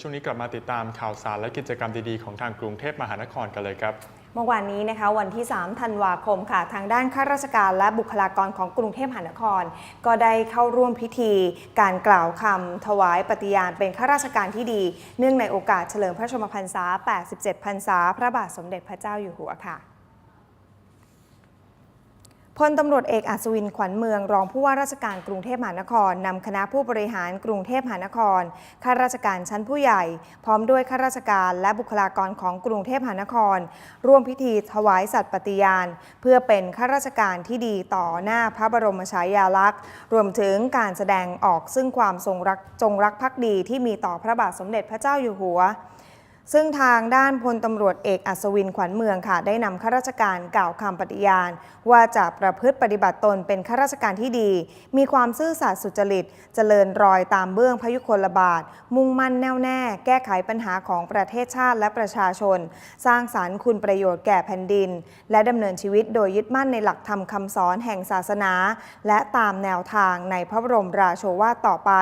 ช่วงนี้กลับมาติดตามข่าวสารและกิจกรรมดีๆ ของทางกรุงเทพมหานครกันเลยครับ เมื่อวานนี้นะคะวันที่ 3 ธันวาคมค่ะ ทางด้านข้าราชการและบุคลากรของกรุงเทพมหานคร ก็ได้เข้าร่วมพิธี การกล่าวคำถวายปฏิญาณเป็นข้าราชการที่ดี เนื่องในโอกาสเฉลิมพระชนมพรรษา 87 พรรษา พระบาทสมเด็จพระเจ้าอยู่หัวค่ะ พลตำรวจเอกอัศวินขวัญเมืองรองผู้ว่าราชการกรุงเทพมหานครนำคณะผู้บริหารกรุงเทพมหานครข้าราชการชั้นผู้ใหญ่ พร้อมด้วยข้าราชการและบุคลากรของกรุงเทพมหานคร ร่วมพิธีถวายสัตย์ปฏิญาณ เพื่อเป็นข้าราชการที่ดีต่อหน้าพระบรมฉายาลักษณ์ รวมถึงการแสดงออกซึ่งความทรงรักจงรักภักดีที่มีต่อพระบาทสมเด็จพระเจ้าอยู่หัว ซึ่งทางด้านพลตำรวจเอกอัศวินขวัญเมืองค่ะ ได้นำข้าราชการกล่าวคำปฏิญาณ ว่าจะประพฤติปฏิบัติตนเป็นข้าราชการที่ดี มีความซื่อสัตย์สุจริต เจริญรอยตามเบื้องพระยุคลบาท มุ่งมั่นแน่วแน่ แก้ไขปัญหาของประเทศชาติและประชาชน สร้างสารรค์คุณประโยชน์แก่แผ่นดิน และดำเนินชีวิตโดยยึดมั่นในหลักธรรมคำสอนแห่งศาสนา และตามแนวทางในพระบรมราโชวาทต่อไป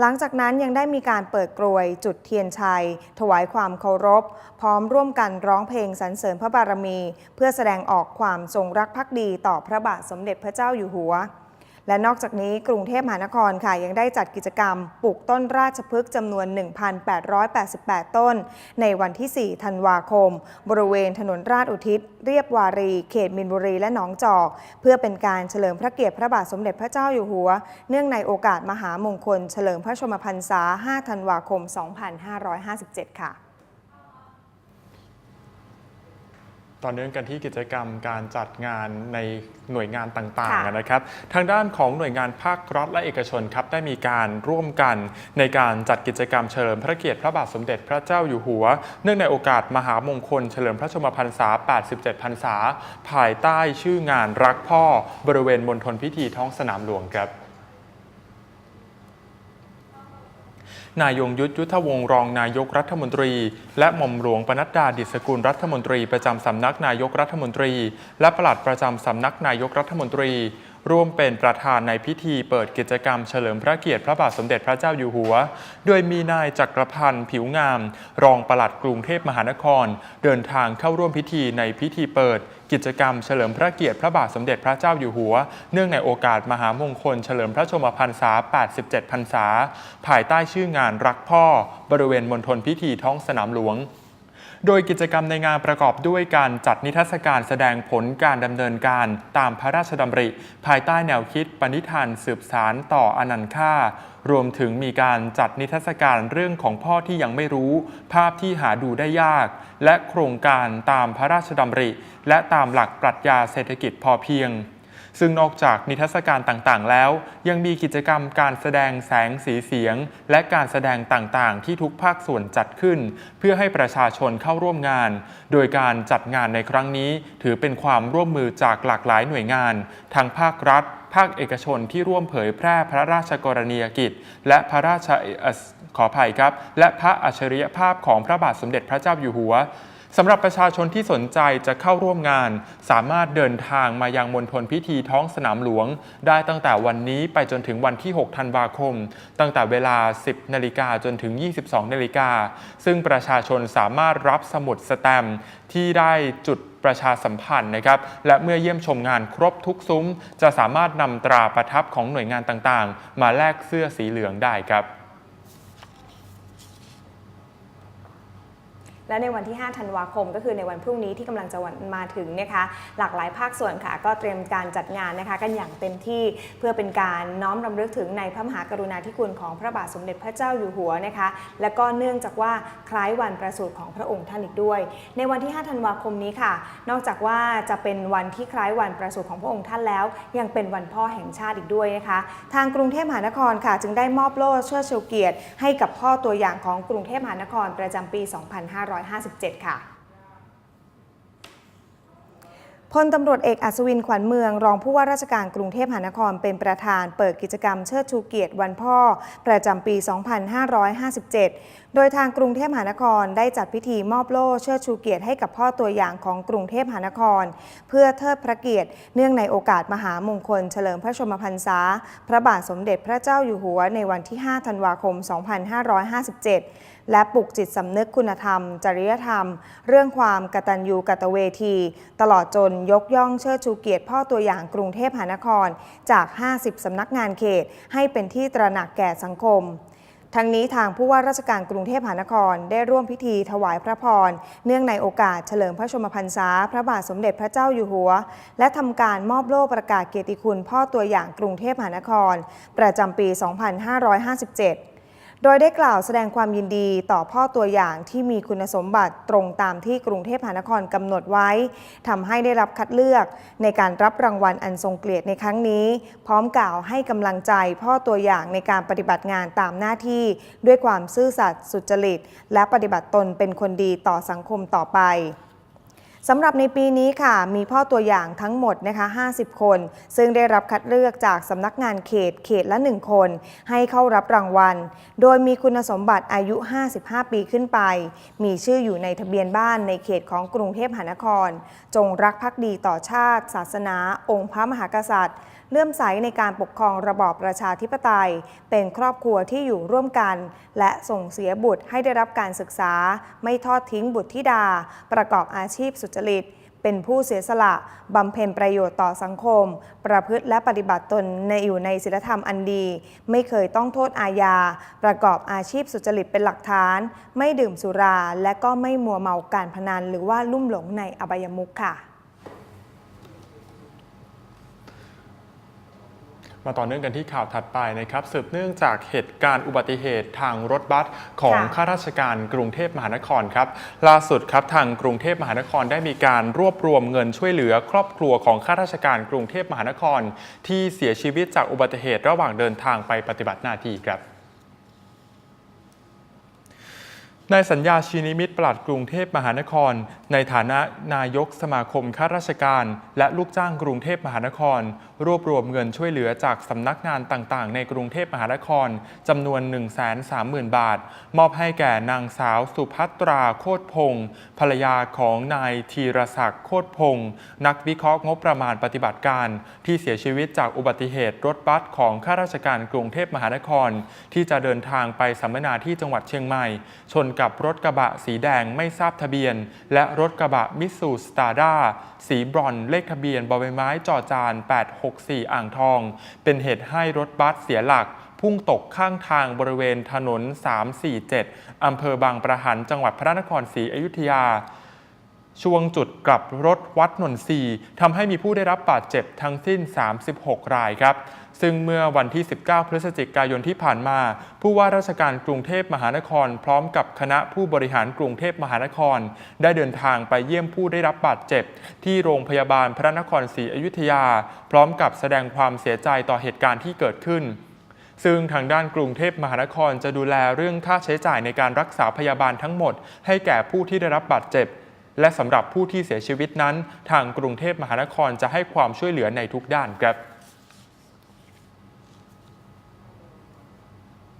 หลังจากนั้นยังได้มีการเปิดกรวยจุดเทียนชัย ถวายความเคารพ พร้อมร่วมกันร้องเพลงสรรเสริญพระบารมี เพื่อแสดงออกความทรงรักภักดีต่อพระบาทสมเด็จพระเจ้าอยู่หัว และนอกจากนี้กรุงเทพมหานครค่ะยังได้จัดกิจกรรมปลูกต้นราชพฤกษ์จำนวน 1,888 ต้น ในวันที่ 4 ธันวาคม บริเวณถนนราชอุทิศ เรียบวารี เขตมินบุรีและหนองจอก เพื่อเป็นการเฉลิมพระเกียรติพระบาทสมเด็จพระเจ้าอยู่หัว เนื่องในโอกาสมหามงคล เฉลิมพระชนมพรรษา 5 ธันวาคม 2557 ค่ะ ต่อเนื่องกันที่กิจกรรมการจัดงานในหน่วยงานต่างค่ะๆนะครับ ทางด้านของหน่วยงานภาครัฐและเอกชนครับได้มีการร่วมกันในการจัดกิจกรรมเฉลิมพระเกียรติพระบาทสมเด็จพระเจ้าอยู่หัว เนื่องในโอกาสมหามงคลเฉลิมพระชนมพรรษา 87 พรรษา ภายใต้ชื่องานรักพ่อบริเวณมณฑลพิธีท้องสนามหลวงครับ นายยงยุทธยุทธวงศ์รองนายกรัฐมนตรี และหม่อมหลวงปนัดดาดิษกุลรัฐมนตรีประจำสำนักนายกรัฐมนตรี และปลัดประจำสำนักนายกรัฐมนตรี ร่วมเป็นประธานในพิธีเปิดกิจกรรมเฉลิมพระเกียรติพระบาทสมเด็จพระเจ้าอยู่หัว โดยมีนายจักรพันธ์ผิวงาม รองปลัดกรุงเทพมหานคร เดินทางเข้าร่วมพิธีในพิธีเปิด กิจกรรมเฉลิมพระเกียรติพระบาทสมเด็จพระเจ้าอยู่หัว เนื่องในโอกาสมหามงคล เฉลิมพระชมพรรษา 87 พรรษา ภายใต้ชื่องานรักพ่อ บริเวณมณฑลพิธีท้องสนามหลวงโดยกิจกรรมในงานประกอบด้วยการจัดนิทรรศการแสดงผลการดำเนินการตามพระราชดำริ ภายใต้แนวคิดปณิธานสืบสารต่ออนันต์ค่า รวมถึงมีการจัดนิทรรศการเรื่องของพ่อที่ยังไม่รู้ ภาพที่หาดูได้ยาก และโครงการตามพระราชดำริ และตามหลักปรัชญาเศรษฐกิจพอเพียง ซึ่งนอกจากนิทรรศการต่างๆ แล้ว ยังมีกิจกรรมการแสดงแสงสีเสียง และการแสดงต่างๆ ที่ทุกภาคส่วนจัดขึ้น เพื่อให้ประชาชนเข้าร่วมงาน โดยการจัดงานในครั้งนี้ ถือเป็นความร่วมมือจากหลากหลายหน่วยงาน ทั้งภาครัฐ ภาคเอกชนที่ร่วมเผยแพร่พระราชกรณียกิจ และพระราชขออภัยครับ และพระอัจฉริยภาพของพระบาทสมเด็จพระเจ้าอยู่หัว สำหรับประชาชนที่สนใจจะเข้าร่วมงาน สามารถเดินทางมายังมณฑลพิธีท้องสนามหลวง ได้ตั้งแต่วันนี้ไปจนถึงวันที่ 6 ธันวาคม ตั้งแต่เวลา 10 นาฬิกาจนถึง 22 นาฬิกา ซึ่งประชาชนสามารถรับสมุดสแตมป์ที่ได้จุดประชาสัมพันธ์นะครับ และเมื่อเยี่ยมชมงานครบทุกซุ้ม จะสามารถนำตราประทับของหน่วยงานต่างๆ มาแลกเสื้อสีเหลืองได้ครับ และในวันที่ 5 ธันวาคม ก็คือในวันพรุ่งนี้ที่กำลังจะมาถึงนะคะหลากหลายภาคส่วนค่ะ ก็เตรียมการจัดงานนะคะ กันอย่างเต็มที่เพื่อเป็นการน้อมรำลึกถึงในพระมหากรุณาธิคุณของพระบาทสมเด็จพระเจ้าอยู่หัวนะคะ และก็เนื่องจากว่าคล้ายวันประสูติของพระองค์ท่านอีกด้วย ในวันที่ 5 ธันวาคมนี้ค่ะ นอกจากว่าจะเป็นวันที่คล้ายวันประสูติของพระองค์ท่านแล้ว ยังเป็นวันพ่อแห่งชาติอีกด้วยนะคะ ทางกรุงเทพมหานครค่ะ จึงได้มอบโล่เชิดชูเกียรติให้กับพ่อตัวอย่างของกรุงเทพมหานครประจำปี 2500 2557 ค่ะพลตำรวจเอกอัศวินขวัญเมือง รองผู้ว่าราชการกรุงเทพมหานครเป็นประธาน เปิดกิจกรรมเชิดชูเกียรติวันพ่อ ประจำปี 2557โดยทางกรุงเทพมหานครได้จัดพิธีมอบโล่เชิดชูเกียรติให้กับพ่อตัวอย่างของกรุงเทพมหานคร เพื่อเทิดพระเกียรติ เนื่องในโอกาสมหามงคล เฉลิมพระชนมพรรษา พระบาทสมเด็จพระเจ้าอยู่หัวในวันที่ 5 ธันวาคม 2557 และปลุกจิตสำนึกคุณธรรม จริยธรรม เรื่องความกตัญญูกตเวที ตลอดจนยกย่องเชิดชูเกียรติพ่อตัวอย่างกรุงเทพมหานครจาก 50 สำนักงานเขต ให้เป็นที่ตระหนักแก่สังคม ทั้งนี้ทางผู้ว่าราชการกรุงเทพมหานคร ได้ร่วมพิธีถวายพระพร เนื่องในโอกาสเฉลิมพระชมพรรษา พระบาทสมเด็จพระเจ้าอยู่หัว และทำการมอบโล่ประกาศเกียรติคุณพ่อตัวอย่างกรุงเทพมหานคร ประจำปี 2557 โดยได้กล่าวแสดงความยินดีต่อพ่อตัวอย่างที่มีคุณสมบัติตรงตามที่กรุงเทพมหานครกำหนดไว้ทำให้ได้รับคัดเลือก ในการรับรางวัลอันทรงเกียรติในครั้งนี้ พร้อมกล่าวให้กำลังใจพ่อตัวอย่างในการปฏิบัติงานตามหน้าที่ ด้วยความซื่อสัตย์สุจริต และปฏิบัติตนเป็นคนดีต่อสังคมต่อไป สำหรับในปีนี้ค่ะ มีพ่อตัวอย่างทั้งหมดนะคะ 50 คน ซึ่งได้รับคัดเลือกจากสำนักงานเขตเขตละ 1 คน ให้เข้ารับรางวัล โดยมีคุณสมบัติอายุ 55 ปีขึ้นไป มีชื่ออยู่ในทะเบียนบ้านในเขตของกรุงเทพมหานคร จงรักภักดีต่อชาติ ศาสนา องค์พระมหากษัตริย์ เลื่อมใสในการปกครองระบอบประชาธิปไตย เป็นครอบครัวที่อยู่ร่วมกัน และส่งเสียบุตรให้ได้รับการศึกษา ไม่ทอดทิ้งบุตรธิดา ประกอบอาชีพสุจริตเป็นผู้เสียสละบำเพ็ญประโยชน์ต่อสังคม ประพฤติและปฏิบัติตนในอยู่ในศีลธรรมอันดี ไม่เคยต้องโทษอาญา ประกอบอาชีพสุจริตเป็นหลักฐาน ไม่ดื่มสุรา และก็ไม่มัวเมาการพนันหรือว่าลุ่มหลงในอบายมุขค่ะ มาต่อเนื่องกันที่ข่าวถัดไปนะครับสืบเนื่องจากเหตุการณ์อุบัติเหตุทางรถบัสของค่ะข้าราชการกรุงเทพมหานครครับล่าสุดครับทางกรุงเทพมหานครได้มีการรวบรวมเงินช่วยเหลือ ครอบครัวของข้าราชการกรุงเทพมหานคร ที่เสียชีวิตจากอุบัติเหตุระหว่างเดินทางไปปฏิบัติหน้าที่ครับนายสัญญาชีนิมิตรปลัดกรุงเทพมหานคร ในฐานะนายกสมาคมข้าราชการ และลูกจ้างกรุงเทพมหานคร รวบรวมเงินช่วยเหลือจากสำนักงานต่างๆ ในกรุงเทพมหานครจำนวน 130,000 บาท มอบให้แก่นางสาวสุภัตราโคตพงศ์ภรรยาของนายธีรศักดิ์โคตพงศ์นักวิเคราะห์งบประมาณปฏิบัติการ ที่เสียชีวิตจากอุบัติเหตุรถบัสของข้าราชการกรุงเทพมหานคร ที่จะเดินทางไปสัมมนาที่จังหวัดเชียงใหม่ ชนกับรถกระบะสีแดงไม่ทราบทะเบียน และรถกระบะมิสูสตาร์ด้าสีบรอนเลขทะเบียนบอใบไม้จอจาน64 อ่างทอง เป็นเหตุให้รถบัสเสียหลัก พุ่งตกข้างทางบริเวณถนน 347 อำเภอบางประหันจังหวัดพระนครศรีอยุธยาช่วงจุดกลับรถวัดนนทรีทำให้มีผู้ได้รับบาดเจ็บทั้งสิ้น 36 รายครับ ซึ่งเมื่อวันที่ 19 พฤศจิกายนที่ผ่านมา ผู้ว่าราชการกรุงเทพมหานคร พร้อมกับคณะผู้บริหารกรุงเทพมหานคร ได้เดินทางไปเยี่ยมผู้ได้รับบาดเจ็บ ที่โรงพยาบาลพระนครศรีอยุธยา พร้อมกับแสดงความเสียใจต่อเหตุการณ์ที่เกิดขึ้นซึ่งทางด้านกรุงเทพมหานครจะดูแลเรื่องค่าใช้จ่ายในการรักษาพยาบาลทั้งหมด ให้แก่ผู้ที่ได้รับบาดเจ็บ และสำหรับผู้ที่เสียชีวิตนั้น ทางกรุงเทพมหานครจะให้ความช่วยเหลือในทุกด้านครับ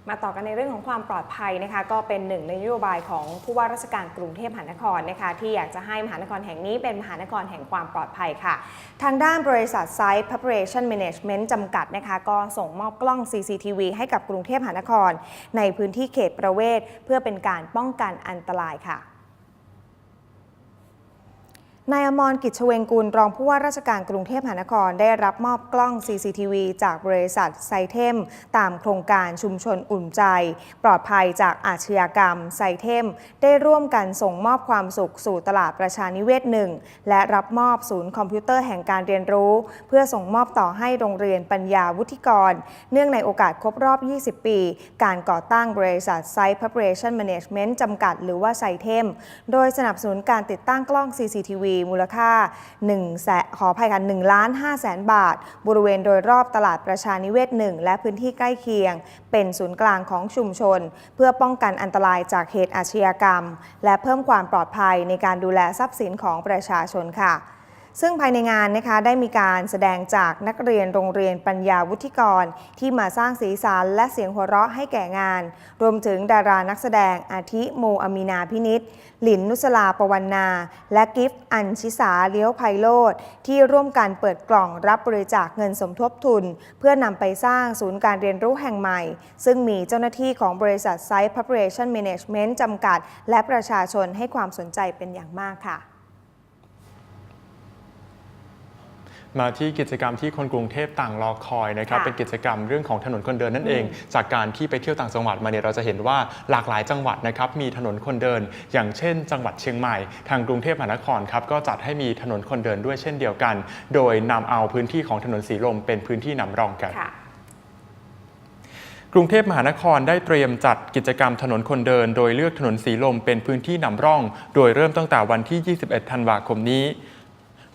มาต่อกันในเรื่องของความปลอดภัยนะคะก็เป็นหนึ่งในนโยบายของผู้ว่าราชการกรุงเทพมหานครนะคะที่อยากจะให้มหานครแห่งนี้เป็นมหานครแห่งความปลอดภัยค่ะ ทางด้านบริษัทไซต์ Preparation Management จำกัดนะคะก็ส่งมอบกล้อง CCTV ให้กับกรุงเทพมหานคร ในพื้นที่เขตประเวศเพื่อเป็นการป้องกันอันตรายค่ะ นายอมรกิจชเวงกุลรองผู้ว่าราชการกรุงเทพมหานครได้รับมอบกล้อง CCTV จากบริษัทไซเทม ตามโครงการชุมชนอุ่นใจ ปลอดภัยจากอาชญากรรมไซเทม ได้ร่วมกันส่งมอบความสุขสู่ตลาดประชานิเวศหนึ่งและรับมอบศูนย์คอมพิวเตอร์แห่งการเรียนรู้ เพื่อส่งมอบต่อให้โรงเรียนปัญญาวุฒิกร เนื่องในโอกาสครบรอบ 20 ปี การก่อตั้งบริษัท Site Preparation Management จำกัด หรือว่าไซเทม โดยสนับสนุนการติดตั้งกล้อง CCTV มูลค่า1แสขออภัยค่ะ1ล้าน5แสนบาท บริเวณโดยรอบตลาดประชานิเวศ1และพื้นที่ใกล้เคียง เป็นศูนย์กลางของชุมชน เพื่อป้องกันอันตรายจากเหตุอาชญากรรม และเพิ่มความปลอดภัยในการดูแลทรัพย์สินของประชาชนค่ะ ซึ่งภายในงานนะคะได้มีการแสดงจากนักเรียนโรงเรียนปัญญาวุฒิกร ที่มาสร้างสีสันและเสียงหัวเราะให้แก่งาน รวมถึงดารานักแสดงอาทิโมอามีนาพินิษหลินนุสลาปวันนา และกิฟต์อัญชิสาเลี้ยวไพโรธที่ร่วมกันเปิดกล่องรับบริจาคเงินสมทบทุน เพื่อนำไปสร้างศูนย์การเรียนรู้แห่งใหม่ ซึ่งมีเจ้าหน้าที่ของบริษัท Site Preparation Management จำกัด และประชาชนให้ความสนใจเป็นอย่างมากค่ะ มาที่กิจกรรมที่คนกรุงเทพต่างรอคอยนะครับค่ะเป็นกิจกรรมเรื่องของถนนคนเดินนั่นเอง จากการที่ไปเที่ยวต่างจังหวัดมาเนี่ยเราจะเห็นว่าหลากหลายจังหวัดนะครับมีถนนคนเดิน อย่างเช่น จังหวัดเชียงใหม่ ทางกรุงเทพมหานครครับก็จัดให้มีถนนคนเดินด้วยเช่นเดียวกัน โดยนำเอาพื้นที่ของถนนสีลมเป็นพื้นที่นำร่องกัน ค่ะ กรุงเทพมหานครได้เตรียมจัดกิจกรรมถนนคนเดิน โดยเลือกถนนสีลมเป็นพื้นที่นำร่อง โดยเริ่มตั้งแต่วันที่ 21 ธันวาคมนี้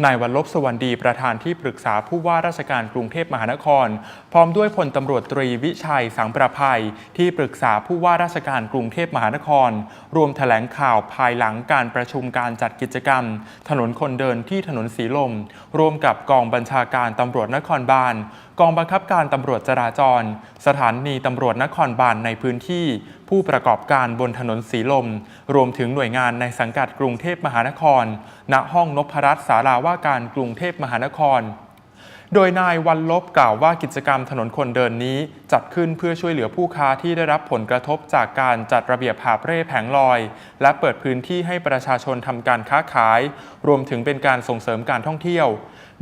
นายวัลลบสวรรณดีประธานที่ปรึกษาผู้ว่าราชการกรุงเทพมหานคร พร้อมด้วยพลตำรวจตรีวิชัยสังประภัย ที่ปรึกษาผู้ว่าราชการกรุงเทพมหานคร รวมแถลงข่าวภายหลังการประชุมการจัดกิจกรรม ถนนคนเดินที่ถนนสีลม ร่วมกับกองบัญชาการตำรวจนครบาล กองบังคับการตำรวจจราจร สถานีตำรวจนครบาลในพื้นที่ ผู้ประกอบการบนถนนสีลม รวมถึงหน่วยงานในสังกัดกรุงเทพมหานคร ณห้องนพรัตน์ศาลาว่าการกรุงเทพมหานครโดยนายวันลบกล่าวว่ากิจกรรมถนนคนเดินนี้ จัดขึ้นเพื่อช่วยเหลือผู้ค้าที่ได้รับผลกระทบจากการจัดระเบียบหาบเร่แผงลอย และเปิดพื้นที่ให้ประชาชนทำการค้าขาย รวมถึงเป็นการส่งเสริมการท่องเที่ยว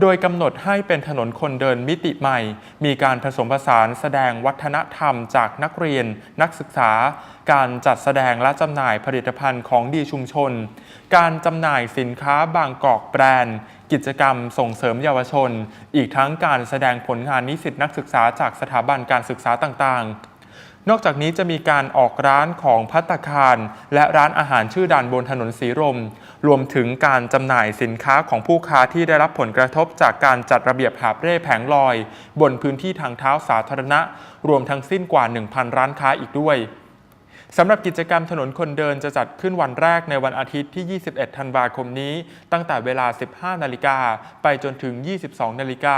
โดยกำหนดให้เป็นถนนคนเดินมิติใหม่ มีการผสมผสานแสดงวัฒนธรรมจากนักเรียน นักศึกษา การจัดแสดงและจำหน่ายผลิตภัณฑ์ของดีชุมชน การจำหน่ายสินค้าบางกอกแบรนด์ กิจกรรมส่งเสริมเยาวชน อีกทั้งการแสดงผลงานนิสิตนักศึกษาจากสถาบันการศึกษาต่างๆนอกจากนี้จะมีการออกร้านของพัตคาร และร้านอาหารชื่อดังบนถนนสีลม รวมถึงการจำหน่ายสินค้าของผู้ค้าที่ได้รับผลกระทบจากการจัดระเบียบหาบเร่แผงลอย บนพื้นที่ทางเท้าสาธารณะ รวมทั้งสิ้นกว่า 1,000 ร้านค้าอีกด้วยสำหรับกิจกรรมถนนคนเดินจะจัดขึ้นวันแรกในวันอาทิตย์ที่ 21 ธันวาคมนี้ ตั้งแต่เวลา 15 นาฬิกา ไปจนถึง 22 นาฬิกา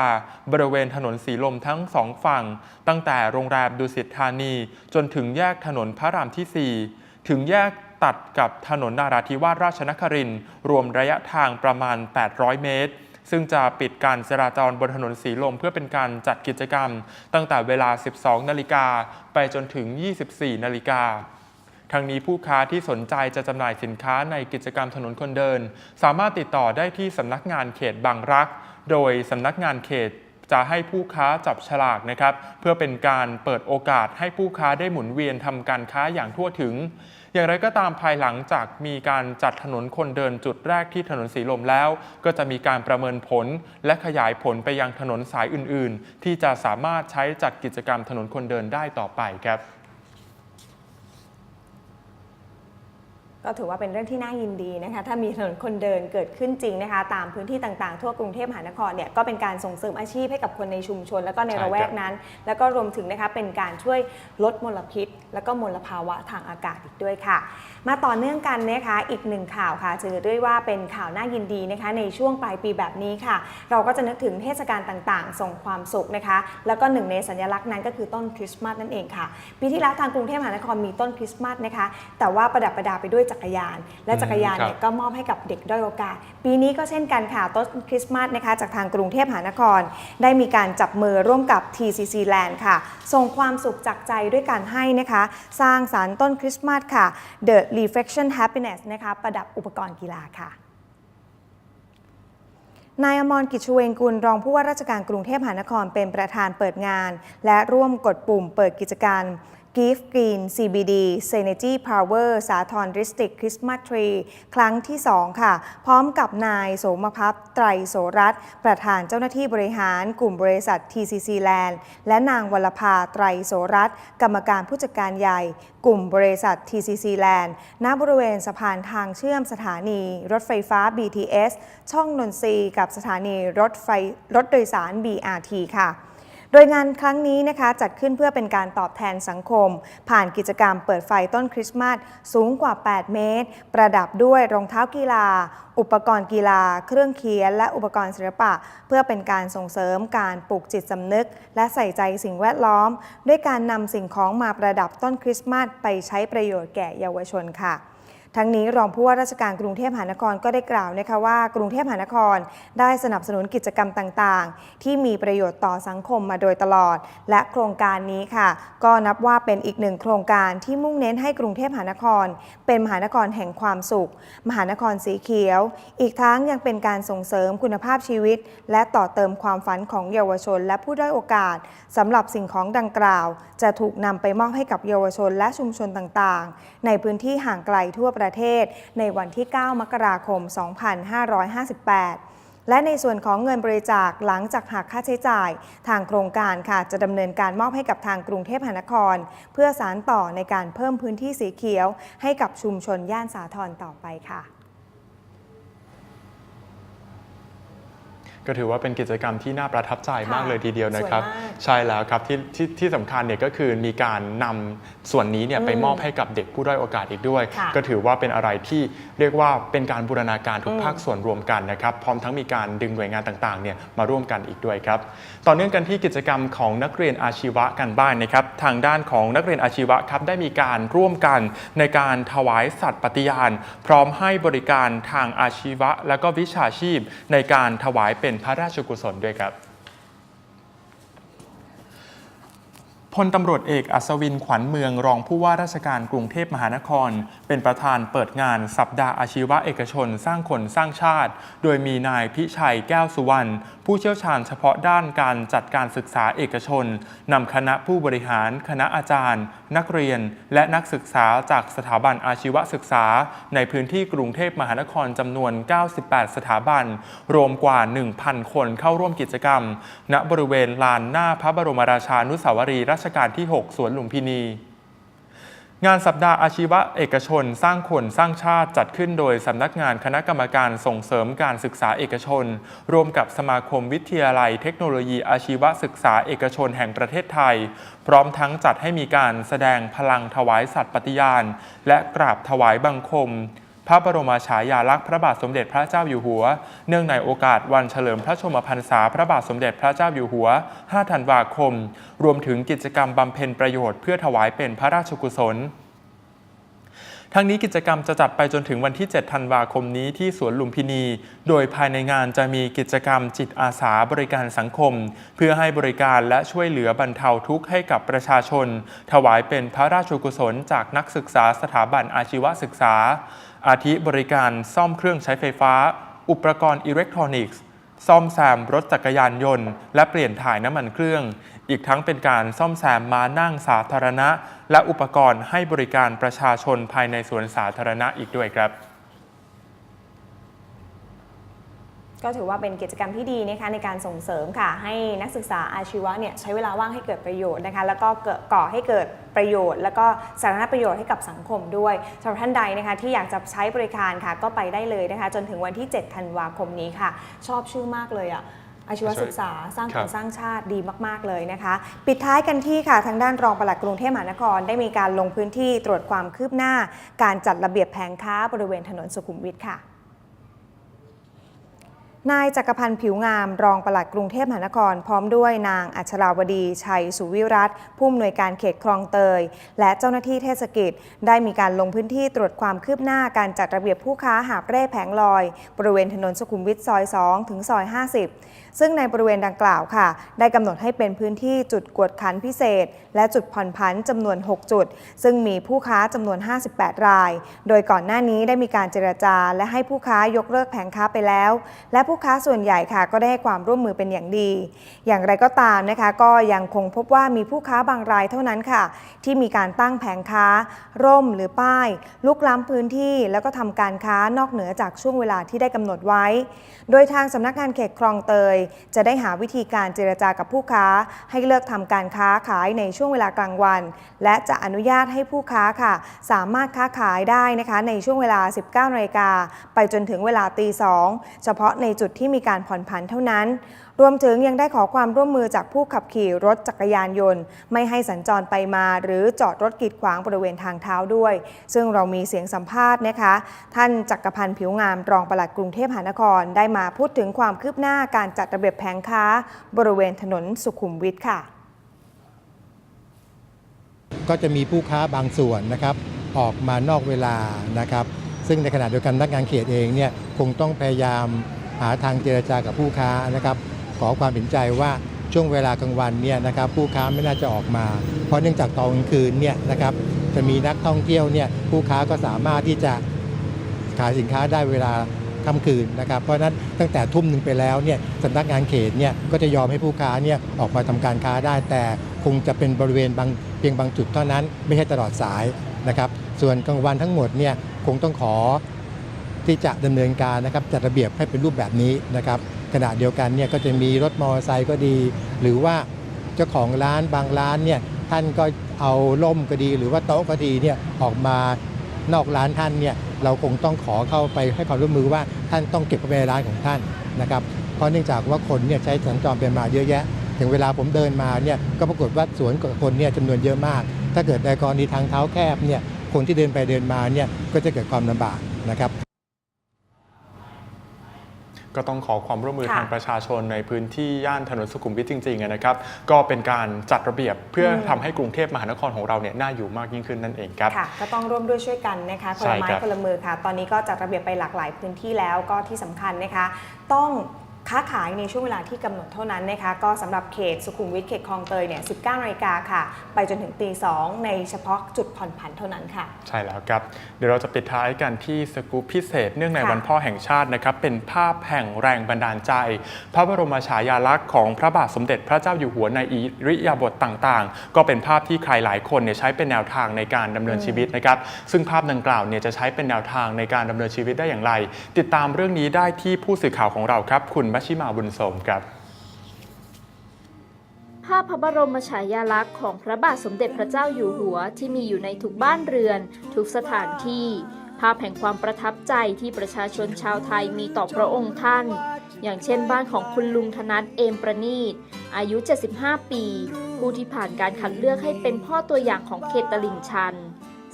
บริเวณถนนสีลมทั้งสองฝั่ง ตั้งแต่โรงแรมดุสิตธานี จนถึงแยกถนนพระรามที่ 4 ถึงแยก ตัดกับถนนนาราธิวาสราชนครินทร์รวมระยะทางประมาณ 800 เมตร ซึ่งจะปิดการจราจรบนถนนสีลมเพื่อเป็นการจัดกิจกรรม ตั้งแต่เวลา 12 นาฬิกาไปจนถึง 24 นาฬิกาทั้งนี้ผู้ค้าที่สนใจจะจำหน่ายสินค้าในกิจกรรมถนนคนเดิน สามารถติดต่อได้ที่สำนักงานเขตบางรัก โดยสำนักงานเขตจะให้ผู้ค้าจับฉลากนะครับ เพื่อเป็นการเปิดโอกาสให้ผู้ค้าได้หมุนเวียนทำการค้าอย่างทั่วถึง อย่างไรก็ตามภายหลังจากมีการจัดถนนคนเดินจุดแรกที่ถนนสีลมแล้ว ก็จะมีการประเมินผลและขยายผลไปยังถนนสายอื่น ๆ ที่จะสามารถใช้จัดกิจกรรมถนนคนเดินได้ต่อไปครับ ก็ถือว่าเป็นเรื่องที่น่ายินดีนะคะ ถ้ามีถนนคนเดินเกิดขึ้นจริงนะคะ ตามพื้นที่ต่างๆ ทั่วกรุงเทพมหานครเนี่ยก็เป็นการส่งเสริมอาชีพให้กับคนในชุมชน แล้วก็ในใช่ระแวกนั้น แล้วก็รวมถึงนะคะเป็นการช่วยลดมลพิษ แล้วก็มลภาวะทางอากาศอีกด้วยค่ะ มาต่อเนื่องกันนะคะอีกหนึ่งข่าวค่ะถือด้วยว่าเป็นข่าวน่ายินดีนะคะในช่วงปลายปีแบบนี้ค่ะ เราก็จะนึกถึงเทศกาลต่างๆ ส่งความสุขนะคะ แล้วก็หนึ่งในสัญลักษณ์นั้นก็คือต้นคริสต์มาสนั่นเองค่ะปีที่แล้วทางกรุงเทพมหานครมีต้นคริสต์มาสนะคะ แต่ว่าประดับประดาไปด้วยจักรยาน และจักรยานเนี่ยครับก็มอบให้กับเด็กด้อยโอกาส ปีนี้ก็เช่นกันค่ะต้นคริสต์มาสนะคะจากทางกรุงเทพมหานคร ได้มีการจับมือร่วมกับ TCC Land ค่ะ ส่งความสุขจากใจด้วยการให้นะคะ สร้างสารรค์ต้นคริสต์มาสค่ะ The Reflection Happiness นะคะประดับอุปกรณ์กีฬาค่ะนายอมรกิจเวงกุลรองผู้ว่าราชการกรุงเทพมหานครเป็นประธานเปิดงาน และร่วมกดปุ่มเปิดกิจการ Gift Green CBD Synergy Power สาทร District Christmas Tree ครั้งที่ 2 ค่ะ พร้อมกับนายโสมพัฒน์ไตรโสรัตประธานเจ้าหน้าที่บริหารกลุ่มบริษัท TCC Land และนางวรภาไตรโสรัตกรรมการผู้จัดการใหญ่ กลุ่มบริษัท TCC Land ณบริเวณสะพานทางเชื่อมสถานีรถไฟฟ้า BTS ช่องนนทรีกับสถานีรถไฟรถโดยสาร BRT ค่ะ โดยงานครั้งนี้นะคะจัดขึ้นเพื่อเป็นการตอบแทนสังคม ผ่านกิจกรรมเปิดไฟต้นคริสต์มาสสูงกว่า 8 เมตร ประดับด้วยรองเท้ากีฬา อุปกรณ์กีฬา เครื่องเขียน และอุปกรณ์ศิลปะ เพื่อเป็นการส่งเสริมการปลูกจิตสำนึก และใส่ใจสิ่งแวดล้อม ด้วยการนำสิ่งของมาประดับต้นคริสต์มาสไปใช้ประโยชน์แก่เยาวชนค่ะ ทั้งนี้รองผู้ว่าราชการกรุงเทพมหานครก็ได้กล่าวนะคะว่ากรุงเทพมหานครได้สนับสนุนกิจกรรมต่างๆ ที่มีประโยชน์ต่อสังคมมาโดยตลอด และโครงการนี้ค่ะ ก็นับว่าเป็นอีกหนึ่งโครงการที่มุ่งเน้นให้กรุงเทพมหานคร เป็นมหานครแห่งความสุข มหานครสีเขียว อีกทั้งยังเป็นการส่งเสริมคุณภาพชีวิต และต่อเติมความฝันของเยาวชน และผู้ด้อยโอกาสสำหรับสิ่งของดังกล่าว จะถูกนำไปมอบให้กับเยาวชนและชุมชนต่างๆ ในพื้นที่ห่างไกลทั่วประเทศในวันที่ 9 มกราคม 2558และในส่วนของเงินบริจาคหลังจากหักค่าใช้จ่าย ทางโครงการค่ะจะดำเนินการมอบให้กับทางกรุงเทพมหานคร เพื่อสารต่อในการเพิ่มพื้นที่สีเขียว ให้กับชุมชนย่านสาทรต่อไปค่ะ ก็ถือว่าเป็นกิจกรรมที่น่าประทับใจมากเลยทีเดียวนะครับสวยมากใช่แล้วครับที่ที่ที่สำคัญเนี่ยก็คือมีการนำส่วนนี้เนี่ยไปมอบให้กับเด็กผู้ด้อยโอกาสอีกด้วย ค่ะก็ถือว่าเป็นอะไรที่เรียกว่าเป็นการบูรณาการทุกอืม ภาคส่วนรวมกันนะครับพร้อมทั้งมีการดึงหน่วยงานต่างๆเนี่ยมาร่วมกันอีกด้วยครับ ต่อเนื่องกันที่กิจกรรมของนักเรียนอาชีวะกันบ้างนะครับ ทางด้านของนักเรียนอาชีวะครับได้มีการร่วมกันในการถวายสัตย์ปฏิญาณ พร้อมให้บริการทางอาชีวะ และก็วิชาชีพ ในการถวายเป็นพระราชกุศลด้วยครับ พลตำรวจเอกอัศวินขวัญเมืองรองผู้ว่าราชการกรุงเทพมหานคร เป็นประธานเปิดงานสัปดาห์อาชีวะเอกชนสร้างคนสร้างชาติ โดยมีนายพิชัยแก้วสุวรรณผู้เชี่ยวชาญเฉพาะด้านการจัดการศึกษาเอกชนนำคณะผู้บริหาร คณะอาจารย์ นักเรียน และนักศึกษาจากสถาบันอาชีวศึกษา ในพื้นที่กรุงเทพมหานครจำนวน 98 สถาบัน รวมกว่า 1,000 คนเข้าร่วมกิจกรรม ณบริเวณลานหน้าพระบรมราชานุสาวรีรัชกาลที่ 6 สวนลุมพินี งานสัปดาห์อาชีวะเอกชนสร้างคนสร้างชาติจัดขึ้นโดยสำนักงานคณะกรรมการส่งเสริมการศึกษาเอกชน ร่วมกับสมาคมวิทยาลัยเทคโนโลยีอาชีวศึกษาเอกชนแห่งประเทศไทย พร้อมทั้งจัดให้มีการแสดงพลังถวายสัตย์ปฏิญาณ และกราบถวายบังคม พระบรมฉายาลักษณ์พระบาทสมเด็จพระเจ้าอยู่หัว เนื่องในโอกาสวันเฉลิมพระชมพรรษาพระบาทสมเด็จพระเจ้าอยู่หัว 5 ธันวาคม รวมถึงกิจกรรมบำเพ็ญประโยชน์เพื่อถวายเป็นพระราชกุศลทั้งนี้กิจกรรมจะจัดไปจนถึงวันที่ 7 ธันวาคมนี้ที่สวนลุมพินี โดยภายในงานจะมีกิจกรรมจิตอาสาบริการสังคม เพื่อให้บริการและช่วยเหลือบรรเทาทุกข์ให้กับประชาชน ถวายเป็นพระราชกุศลจากนักศึกษาสถาบันอาชีวศึกษา อาทิบริการซ่อมเครื่องใช้ไฟฟ้า อุปกรณ์อิเล็กทรอนิกส์ ซ่อมแซมรถจักรยานยนต์ และเปลี่ยนถ่ายน้ำมันเครื่อง อีกทั้งเป็นการซ่อมแซมม้านั่งสาธารณะ และอุปกรณ์ให้บริการประชาชนภายในสวนสาธารณะอีกด้วยครับ ก็ถือว่าเป็นกิจกรรมที่ดีนะคะในการส่งเสริมค่ะ ให้นักศึกษาอาชีวะเนี่ยใช้เวลาว่างให้เกิดประโยชน์นะคะ แล้วก็เกิดก่อให้เกิดประโยชน์ แล้วก็สาธารณประโยชน์ให้กับสังคมด้วยสำหรับท่านใดนะคะที่อยากจะใช้บริการค่ะก็ไปได้เลยนะคะ จนถึงวันที่ 7 ธันวาคมนี้ค่ะ ชอบชื่อมากเลยอะอาชีวศึกษาสร้างคนสร้างชาติดีมาก ๆ เลยนะคะ ปิดท้ายกันที่ค่ะ ทางด้านรองปลัดกรุงเทพมหานคร ได้มีการลงพื้นที่ตรวจความคืบหน้า การจัดระเบียบแผงค้าบริเวณถนนสุขุมวิทค่ะ นายจักรพันธ์ผิวงาม รองปลัดกรุงเทพมหานคร พร้อมด้วยนางอัชราวดี ชัยสุวิรัตผู้อำนวยการเขตคลองเตย และเจ้าหน้าที่เทศกิจ ได้มีการลงพื้นที่ตรวจความคืบหน้าการจัดระเบียบผู้ค้าหาบเร่แผงลอย บริเวณถนนสุขุมวิทซอย 2 ถึงซอย 50 ซึ่งในบริเวณดังกล่าวค่ะ ได้กำหนดให้เป็นพื้นที่จุดกวดขันพิเศษ และจุดผ่อนผันจำนวน 6 จุด ซึ่งมีผู้ค้าจำนวน 58 ราย โดยก่อนหน้านี้ได้มีการเจรจา และให้ผู้ค้ายกเลิกแผงค้าไปแล้ว และผู้ค้าส่วนใหญ่ค่ะ ก็ได้ให้ความร่วมมือเป็นอย่างดี อย่างไรก็ตามนะคะ ก็ยังคงพบว่ามีผู้ค้าบางรายเท่านั้นค่ะ ที่มีการตั้งแผงค้า ร่มหรือป้าย ลุกล้ำพื้นที่แล้วก็ทำการค้านอกเหนือจากช่วงเวลาที่ได้กำหนดไว้ โดยทางสำนักงานเขตคลองเตยจะได้หาวิธีการเจรจากับผู้ค้า ให้เลิกทำการค้าขายในช่วงเวลากลางวัน และจะอนุญาตให้ผู้ค้าค่ะ สามารถค้าขายได้นะคะในช่วงเวลา 19นาฬิกาไปจนถึงเวลาตีสองเฉพาะในจุดจุดที่มีการผ่อนผันเท่านั้น รวมถึงยังได้ขอความร่วมมือจากผู้ขับขี่รถจักรยานยนต์ ไม่ให้สัญจรไปมาหรือจอดรถกีดขวางบริเวณทางเท้าด้วย ซึ่งเรามีเสียงสัมภาษณ์นะคะ ท่านจักรพันธ์ผิวงามรองปลัดกรุงเทพมหานคร ได้มาพูดถึงความคืบหน้าการจัดระเบียบแผงค้า บริเวณถนนสุขุมวิทค่ะ ก็จะมีผู้ค้าบางส่วนนะครับออกมานอกเวลานะครับ ซึ่งในขณะเดียวกันนักงานเขตเองเนี่ยคงต้องพยายามหาทางเจรจากับผู้ค้านะครับ ขอความเห็นใจว่าช่วงเวลากลางวันเนี่ยนะครับผู้ค้าไม่น่าจะออกมา เพราะเนื่องจากตอนกลางคืนเนี่ยนะครับจะมีนักท่องเที่ยวเนี่ยผู้ค้าก็สามารถที่จะขายสินค้าได้เวลาค่ำคืนนะครับ เพราะนั้นตั้งแต่ทุ่มหนึ่งไปแล้วเนี่ยสำนักงานเขตเนี่ยก็จะยอมให้ผู้ค้าเนี่ยออกมาทำการค้าได้ แต่คงจะเป็นบริเวณบางเพียงบางจุดเท่านั้น ไม่ใช่ตลอดสายนะครับ ส่วนกลางวันทั้งหมดเนี่ยคงต้องขอที่จะดำเนินการนะครับจัดระเบียบให้เป็นรูปแบบนี้นะครับ ขณะเดียวกันเนี่ยก็จะมีรถมอเตอร์ไซค์ก็ดี หรือว่าเจ้าของร้านบางร้านเนี่ยท่านก็เอาล่มก็ดี หรือว่าโต๊ะก็ดีเนี่ยออกมานอกร้านท่านเนี่ยเราคงต้องขอเข้าไปให้ความร่วมมือว่าท่านต้องเก็บเข้าไปในร้านของท่านนะครับเพราะเนื่องจากว่าคนเนี่ยใช้สัญจรไปมาเยอะแยะ ถึงเวลาผมเดินมาเนี่ยก็ปรากฏว่าสวนกับคนเนี่ยจำนวนเยอะมาก ถ้าเกิดในกรณีทางเท้าแคบเนี่ยคนที่เดินไปเดินมาเนี่ยก็จะเกิดความลำบากนะครับ ก็ต้องขอความร่วมมือค่ะทางประชาชนในพื้นที่ย่านถนนสุขุมวิทจริงๆนะครับก็เป็นการจัดระเบียบเพื่ออมทำให้กรุงเทพมหานครของเราเนี่ยน่าอยู่มากยิ่งขึ้นนั่นเองครับค่ะก็ต้องร่วมด้วยช่วยกันนะคะคนใช่ละไม้ครับคนละมือค่ะ ตอนนี้ก็จัดระเบียบไปหลากหลายพื้นที่แล้วก็ที่สำคัญนะคะ ต้อง ค้าขายในช่วงเวลาที่กำหนดเท่านั้นนะคะก็สำหรับเขตสุขุมวิทเขตคลองเตยเนี่ย 19นาฬิกาค่ะ ไปจนถึงตี 2 ในเฉพาะจุดผ่อนผันเท่านั้นค่ะ ใช่แล้วครับ เดี๋ยวเราจะปิดท้ายกันที่สกู๊ปพิเศษ เนื่องในค่ะวันพ่อแห่งชาตินะครับ เป็นภาพแห่งแรงบันดาลใจ พระบรมฉายาลักษณ์ของพระบาทสมเด็จพระเจ้าอยู่หัวในอิริยาบถต่างๆ ก็เป็นภาพที่ใครหลายคนเนี่ยใช้เป็นแนวทางในการดำเนินชีวิตนะครับ ซึ่งภาพดังกล่าวเนี่ยจะใช้เป็นแนวทางในการดำเนินชีวิตได้อย่างไร ติดตามเรื่องนี้ได้ที่ผู้สื่อข่าวของเราครับคุณมัชชิมาบุญสมครับ ภาพพระบรมฉายาลักษณ์ของพระบาทสมเด็จพระเจ้าอยู่หัวที่มีอยู่ในทุกบ้านเรือน ทุกสถานที่ ภาพแห่งความประทับใจที่ประชาชนชาวไทยมีต่อพระองค์ท่าน อย่างเช่นบ้านของคุณลุงธนัทเอมประณีตอายุ 75 ปี ผู้ที่ผ่านการคัดเลือกให้เป็นพ่อตัวอย่างของเขตตลิ่งชัน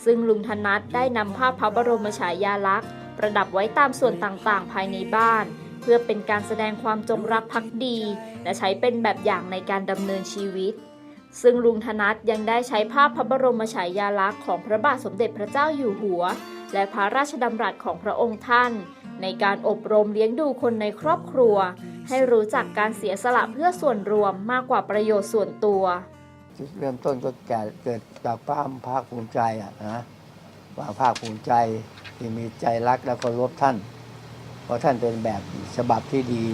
ซึ่งลุงธนัทได้นำภาพพระบรมฉายาลักษณ์ประดับไว้ตามส่วนต่างๆ ภายในบ้าน เพื่อเป็นการแสดงความจงรักภักดี และใช้เป็นแบบอย่างในการดำเนินชีวิต ซึ่งลุงธนัทยังได้ใช้ภาพพระบรมฉายาลักษณ์ของพระบาทสมเด็จพระเจ้าอยู่หัว และพระราชดำรัสของพระองค์ท่าน ในการอบรมเลี้ยงดูคนในครอบครัว ให้รู้จักการเสียสละเพื่อส่วนรวมมากกว่าประโยชน์ส่วนตัวจุดเริ่มต้นก็แก่เกิดจากความภาคภูมิใจอะนะความภาคภูมิใจที่มีใจรักและเคารพท่าน ราะท่านเป็นแบบฉบับที่ดี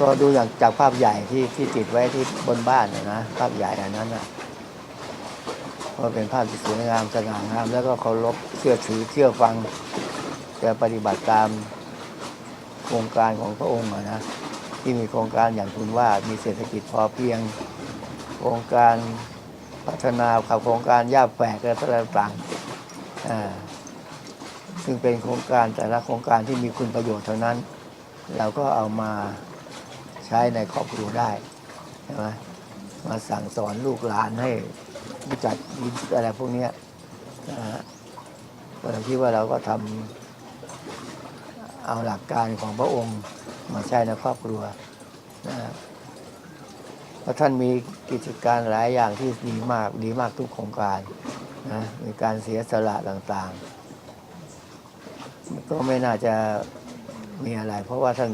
ก็ดูอย่างจากภาพใหญ่ที่ที่ติดไว้ที่บนบ้านนะนะภาพใหญ่อันนั้นนะก็เป็นภาพที่สวยงามสง่างาม แล้วก็เคารพเชื่อถือเชื่อฟังจะปฏิบัติตามโครงการของพระองค์ะนะที่มีโครงการอย่างคุณว่ามีเศรษฐกิจพอเพียงโครงการพัฒนาขับโครงการย่าแฝกอะไรต่างๆอ่า ซึ่งเป็นโครงการแต่ละโครงการที่มีคุณประโยชน์เท่านั้น เราก็เอามาใช้ในครอบครัวได้ใช่ไหมมาสั่งสอนลูกหลานให้รู้จักยินอะไรพวกเนี้ยนะฮะก็เราคิดว่าเราก็ทำเอาหลักการของพระองค์มาใช้ในครอบครัวนะฮะเพราะท่านมีกิจการหลายอย่างที่ดีมากดีมากทุกโครงการนะมีการเสียสละต่างๆ ก็ไม่น่าจะมีอะไร เพราะว่าท่าน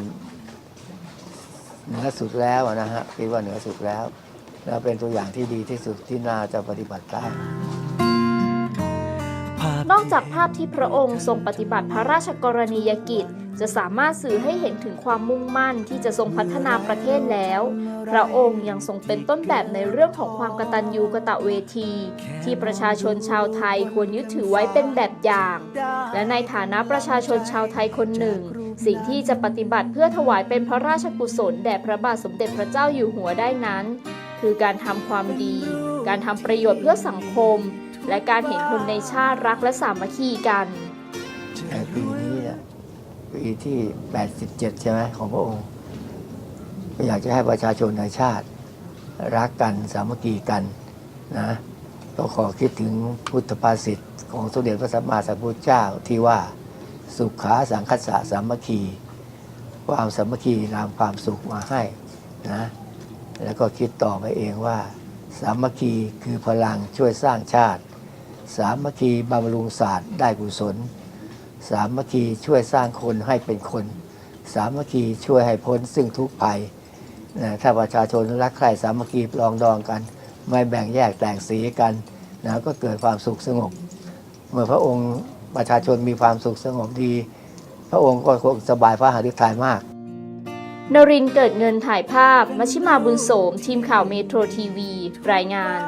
เหนือสุดแล้วนะฮะคิดว่าเหนือสุดแล้ว แล้วเป็นตัวอย่างที่ดีที่สุดที่น่าจะปฏิบัติได้นอกจากภาพที่พระองค์ทรงปฏิบัติพระราชกรณียกิจ จะสามารถสื่อให้เห็นถึงความมุ่งมั่นที่จะทรงพัฒนาประเทศแล้ว พระองค์ยังทรงเป็นต้นแบบในเรื่องของความกตัญญูกตเวที ที่ประชาชนชาวไทยควรยึดถือไว้เป็นแบบอย่าง และในฐานะประชาชนชาวไทยคนหนึ่ง สิ่งที่จะปฏิบัติเพื่อถวายเป็นพระราชกุศลแด่พระบาทสมเด็จพระเจ้าอยู่หัวได้นั้น คือการทำความดี การทำประโยชน์เพื่อสังคม และการเห็นคนในชาติรักและสามัคคีกันใน ปีที่ 87 ใช่ไหมของพระองค์ ก็อยากจะให้ประชาชนในชาติ รักกันสามัคคีกันนะก็ขอคิดถึงพุทธภาษิตของสมเด็จพระสัมมาสัมพุทธเจ้าที่ว่าสุขาสังคัสสะสามัคคี ความสามัคคีนำความสุขมาให้นะแล้วก็คิดต่อไปเองว่า สามัคคีคือพลังช่วยสร้างชาติ สามัคคีบำรุงศาสตร์ได้กุศล สามัคคีช่วยสร้างคนให้เป็นคน สามัคคีช่วยให้พ้นซึ่งทุกข์ภัยนะถ้าประชาชนรักใคร่สามัคคีปลองดองกัน ไม่แบ่งแยกแตกสีกันนะก็เกิดความสุขสงบ เมื่อพระองค์ประชาชนมีความสุขสงบดี พระองค์ก็คงสบายพระหฤทัยมากนรินเกิดเงินถ่ายภาพ มชิมาบุญโสม ทีมข่าวเมโทรทีวี รายงาน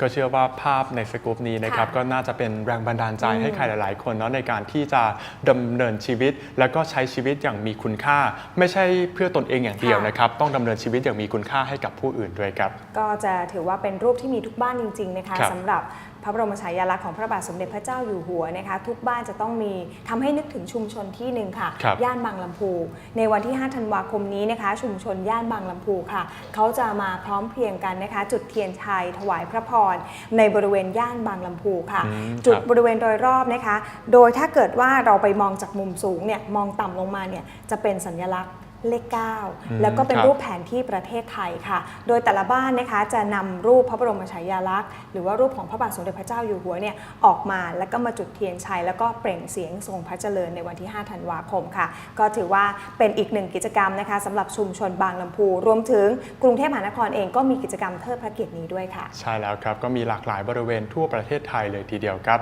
ก็เชื่อว่าภาพในสกูปนี้นะครับค่ะก็น่าจะเป็นแรงบันดาลใจให้ใครหลาย ๆ คนเนาะในการที่จะดำเนินชีวิต แล้วก็ใช้ชีวิตอย่างมีคุณค่า ไม่ใช่เพื่อตนเองอย่างเดียวนะครับต้องดำเนินชีวิตอย่างมีคุณค่าให้กับผู้อื่นด้วยครับก็จะถือว่าเป็นรูปที่มีทุกบ้านจริง ๆ นะคะครับสำหรับ พระบรมฉายาลักษณ์ของพระบาทสมเด็จพระเจ้าอยู่หัวนะคะทุกบ้านจะต้องมีทำให้นึกถึงชุมชนที่หนึ่งค่ะครับย่านบางลำพู ในวันที่ 5 ธันวาคมนี้นะคะ ชุมชนย่านบางลำพูค่ะ เขาจะมาพร้อมเพรียงกันนะคะ จุดเทียนชัยถวายพระพรในบริเวณย่านบางลำพูค่ะอืมจุดครับบริเวณโดยรอบนะคะ โดยถ้าเกิดว่าเราไปมองจากมุมสูงเนี่ยมองต่ำลงมาเนี่ยจะเป็นสัญลักษณ์ เลขอืม9แล้วก็เป็นครับรูปแผนที่ประเทศไทยค่ะ โดยแต่ละบ้านนะคะจะนำรูปพระบรมฉายาลักษณ์ หรือว่ารูปของพระบาทสมเด็จพระเจ้าอยู่หัวเนี่ยออกมาแล้วก็มาจุดเทียนชัย แล้วก็เปล่งเสียงทรงพระเจริญในวันที่ 5 ธันวาคมค่ะ ก็ถือว่าเป็นอีกหนึ่งกิจกรรมนะคะสำหรับชุมชนบางลำพู รวมถึงกรุงเทพมหานครเองก็มีกิจกรรมเทิดพระเกียรตินี้ด้วยค่ะ ใช่แล้วครับก็มีหลากหลายบริเวณทั่วประเทศไทยเลยทีเดียวครับ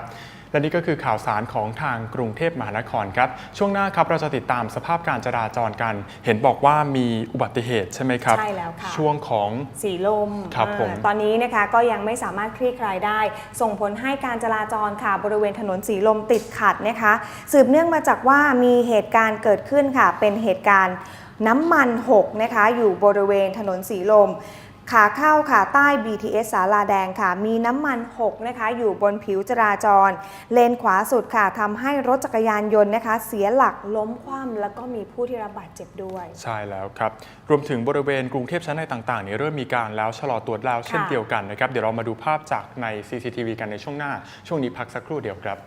และนี่ก็คือข่าวสารของทางกรุงเทพมหานครครับ ช่วงหน้าครับเราจะติดตามสภาพการจราจรกัน เห็นบอกว่ามีอุบัติเหตุใช่ไหมครับ ใช่แล้วค่ะ ช่วงของสีลมครับอ่าผมตอนนี้นะคะก็ยังไม่สามารถคลี่คลายได้ ส่งผลให้การจราจรค่ะ บริเวณถนนสีลมติดขัดนะคะ สืบเนื่องมาจากว่ามีเหตุการณ์เกิดขึ้นค่ะ เป็นเหตุการณ์น้ำมันหกนะคะอยู่บริเวณถนนสีลม ขาเข้าค่ะใต้ BTS สาลาแดงค่ะ มีน้ำมันหกนะคะ อยู่บนผิวจราจร เลนขวาสุดค่ะทำให้รถจักรยานยนต์นะคะ เสียหลักล้มคว่ำแล้วก็มีผู้ที่รับบาดเจ็บด้วย ใช่แล้วครับ รวมถึงบริเวณกรุงเทพชั้นในต่างๆเนี่ยเริ่มมีการแล้วชะลอตัวแล้วเช่นค่ะเดียวกันนะครับ เดี๋ยวเรามาดูภาพจากใน CCTV กันในช่วงหน้า ช่วงนี้พักสักครู่เดียวครับ